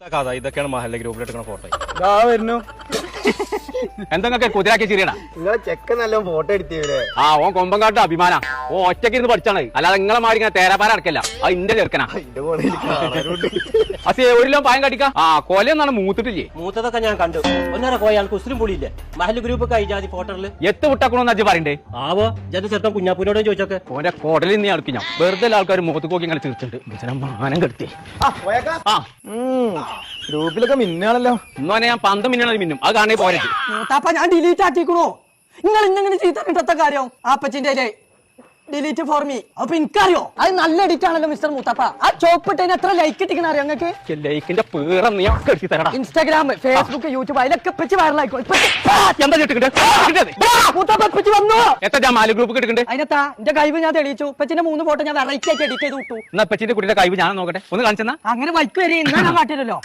കഥ ഇതൊക്കെയാണ് മഹല്ല ഗ്രൂപ്പിൽ എടുക്കുന്ന ഫോട്ടോ വരുന്നു. എന്തൊക്കെ കുതിരാക്കി ചിരിയണ നിങ്ങളെ ചെക്ക നല്ല ഫോട്ടോ എടുത്തില്ലേ ആ ഓൻ കൊമ്പങ്കാട്ട് അഭിമാന. ഓ ഒറ്റയ്ക്ക് ഇരുന്ന് പഠിച്ചാണ്. അല്ലാതെ നിങ്ങളെ മാറി ഇങ്ങനെ തേരാപ്പാര അടക്കല്ല അത് ഇന്റെ ചെറുക്കനാ. അസേ ഒരു ലോ പായം കടിക്ക? ആ കൊലയൊന്നാണ് മൂത്തിട്ടില്ലേ? മൂത്തതൊക്കെ ഞാൻ കണ്ടു. ഒന്നര പോയാൽ കുസ്ലിം പുളിയില്ലേ? മഹൽ ഗ്രൂപ്പ് ഒക്കെ ജാതി ഫോട്ടോറിൽ എത്ത് വിട്ടക്കണോന്ന് അജി പറയണ്ടേ? ആവോ ജന ചെറുപ്പം കുഞ്ഞാപ്പൂരോടും ചോദിച്ചൊക്കെ. ഓന്റെ കോടലിൽ നീ അടുക്കി ഞാൻ വെറുതെ ആൾക്കാർ മുഖത്ത് പോക്കി ഇങ്ങനെ ചിരിച്ചിട്ടുണ്ട്. ഇതിനെ മാനം കെടുത്തി. ആ ഗ്രൂപ്പിലൊക്കെ മിന്നാണല്ലോ ഇന്നോനെ ഞാൻ പന്ത് മിന്നാണ് മിന്നും. അത് കാണേ പോരെ. മൂത്താപ്പ ഞാൻ ഡിലീറ്റ് ആക്കിക്കണോ നിങ്ങൾ ഇന്നെങ്ങനെ ചെയ്തിട്ടത്തെ കാര്യം? ആപ്പച്ചിന്റെ ഡിലീറ്റ് ഫോർ മീ അപ്പൊ എനിക്കറിയോ? അത് നല്ല എഡിറ്റ് ആണല്ലോ മിസ്റ്റർ മൂത്താപ്പ. ആ ചോപ്പിട്ടതിന് എത്ര ലൈക്ക് ഇട്ടിക്കണ അറിയോ നിങ്ങൾക്ക്? ലൈക്കിന്റെ പേറ ഇൻസ്റ്റാഗ്രാം ഫേസ്ബുക്ക് യൂട്യൂബ് അതിലൊക്കെ ഇപ്പച്ച് വൈറലായിക്കോ അതിനെത്താ എന്റെ കഴിവ് ഞാൻ തെളിയിച്ചു. പച്ചിന്റെ മൂന്ന് ഫോട്ടോ ഞാൻ വെറൈറ്റി ആക്കി എഡിറ്റ് ചെയ്ത് വിട്ടു. എന്നാ പച്ചിന്റെ കുട്ടിയുടെ കൈവ് ഞാൻ നോക്കട്ടെ. ഒന്ന് കാണിച്ചെന്നാ. അങ്ങനെ വൈക്ക് വരെ ഇന്നാ ഞാൻ കാട്ടില്ലല്ലോ.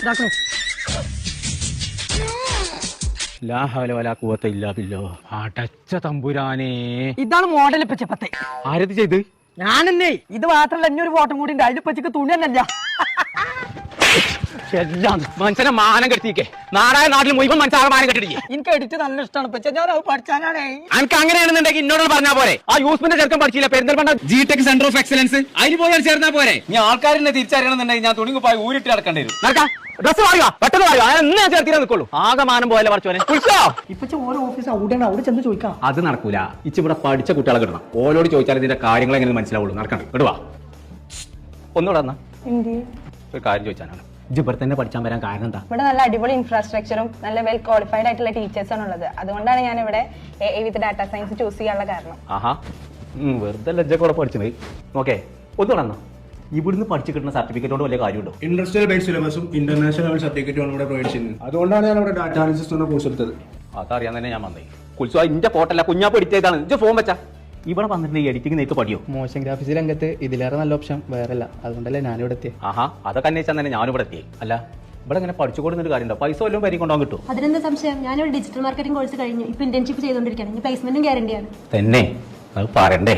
അടച്ച തമ്പുരാനെ. ഇതാണ് മോഡൽ ഇപ്പച്ച പത്തെ ആരത് ചെയ്ത്? ഞാനെന്നേ ഇത് മാത്രല്ല ഇനി ഒരു ഫോട്ടോ കൂടി ഉണ്ട്. അതിൽ പച്ചക്ക് തുണി തന്നെയല്ല. എല്ലാം മനുഷ്യനെ മാനം കെട്ടിക്കേ നാടായ നാട്ടിൽ മുഴുവൻ മനുഷ്യരെ മാനം കെട്ടിടിക്കേ എനിക്ക് എഡിറ്റ് നല്ല ഇഷ്ടമാണ് പച്ച ഞാൻ അത് പഠിച്ചാനാണേ. അനക്ക് അങ്ങനെയാണെന്നുണ്ടെങ്കിൽ ഇന്നോട് പറഞ്ഞാ പോരെ. ആ യൂസ്മിന്റെ ചെറുക്കം പഠിച്ചില്ല Perinthalmanna G tech centre of excellence അതിന് പോയി ചേർന്നാ പോരെ. ഞാൻ ആൾക്കാരെ തിരിച്ചറിയണമെന്നുണ്ടെങ്കിൽ ഞാൻ തുണി കുപ്പായി ഊരിട്ട് കിടക്കേണ്ടി വരും. നടക്കാം. ഡ്രസ് വാങ്ങുക പെട്ടെന്ന് ഞാൻ എന്നാ ചേർത്തിനെ നിൽക്കുള്ളൂ. ആകെ മാനം പോയല്ലേ പഠിച്ചോനെ വിളിച്ചോ ഇപ്പൊ ഓരോ ഓഫീസ് അവിടെയാണ്. അവിടെ ചെന്ന് ചോദിക്കാം. അത് നടക്കൂല. ഇച്ച് ഇവിടെ പഠിച്ച കുട്ടികളെ കിട്ടണം ഓരോട് ചോദിച്ചാൽ ഇതിന്റെ കാര്യങ്ങൾ എങ്ങനെ മനസ്സിലാവുള്ളൂ. നടക്കണ്ട. ഇടുവാ ഒന്നുകൂടെ എന്നാ ഒരു കാര്യം ചോദിച്ചാലാണ് ഇജ്ജ് ഇവിടെ തന്നെ പഠിച്ചാൻ വരാൻ കാരണം എന്താ? ഇവിടെ നല്ല അടിപൊളി ഇൻഫ്രാസ്ട്രക്ചറും നല്ല വെൽ ക്വാളിഫൈഡ് ആയിട്ടുള്ള ടീച്ചേഴ്സാണ് ഉള്ളത്. അതുകൊണ്ടാണ് ഞാൻ ഇവിടെ വിത്ത് ഡാറ്റ സയൻസ് ചൂസ് ചെയ്യാനുള്ള കാരണം. ആഹാ. വെറുതെ വെറുതെ കൂടെ പഠിച്ചത് ഓക്കെ ഒന്ന് എന്നാ ഇവിടുന്ന് പഠിച്ചു കിട്ടുന്ന സർട്ടിഫിക്കറ്റ് കൊണ്ട് വലിയ കാര്യമുണ്ടോ? ഇൻഡസ്ട്രിയൽ ബേസ് സിലബസും ഇന്റർനാഷണൽ ലെവൽ സർട്ടിഫിക്കറ്റും ഇവിടെ പ്രൊവൈഡ് ചെയ്യുന്നത് അതുകൊണ്ടാണ് ഞാൻ ഇവിടെ ഡാറ്റ അനാലിസിസ് എന്ന കോഴ്സ് എടുത്തത്. അതറിയാൻ തന്നെ ഞാൻ വന്നേ. കുൽസു ഇന്റെ ഫോട്ടല്ല കുഞ്ഞാപ്പ് എഡിറ്റേതാണ് ഇജ്ജ് ഫോൺ വെച്ചാ. ഇവിടെ വന്നിട്ട് എഡിറ്റിംഗ് നേരിട്ട് പഠിയോ? മോശം ഗ്രാഫിക്സ് രംഗത്ത് ഇതിലേറെ നല്ല ഓപ്ഷൻ വേറല്ല അതുകൊണ്ടല്ലേ ഞാനിവിടെ എത്തിയത് ആഹാ അതൊക്കെ അന്വേഷിച്ചാൽ തന്നെ ഞാനും ഇവിടെ എത്തിയേ. അല്ല ഇവിടെ ഇങ്ങനെ പഠിച്ചു കൊടുക്കുന്ന ഒരു കാര്യമുണ്ടോ? പൈസ വല്ലതും പരി കൊണ്ടുപോകാൻ കിട്ടും അതിനെന്താ സംശയം? ഞാനിവിടെ ഡിജിറ്റൽ മാർക്കറ്റിംഗ് കോഴ്സ് കഴിഞ്ഞു. ഇപ്പൊ ഇന്റേൺഷിപ്പ് ചെയ്തുകൊണ്ടിരിക്കുകയാണ്. ഇനി പ്ലേസ്മെന്റും ഗ്യാരണ്ടിയാണ് തന്നെ. അത് പറയണ്ടേ?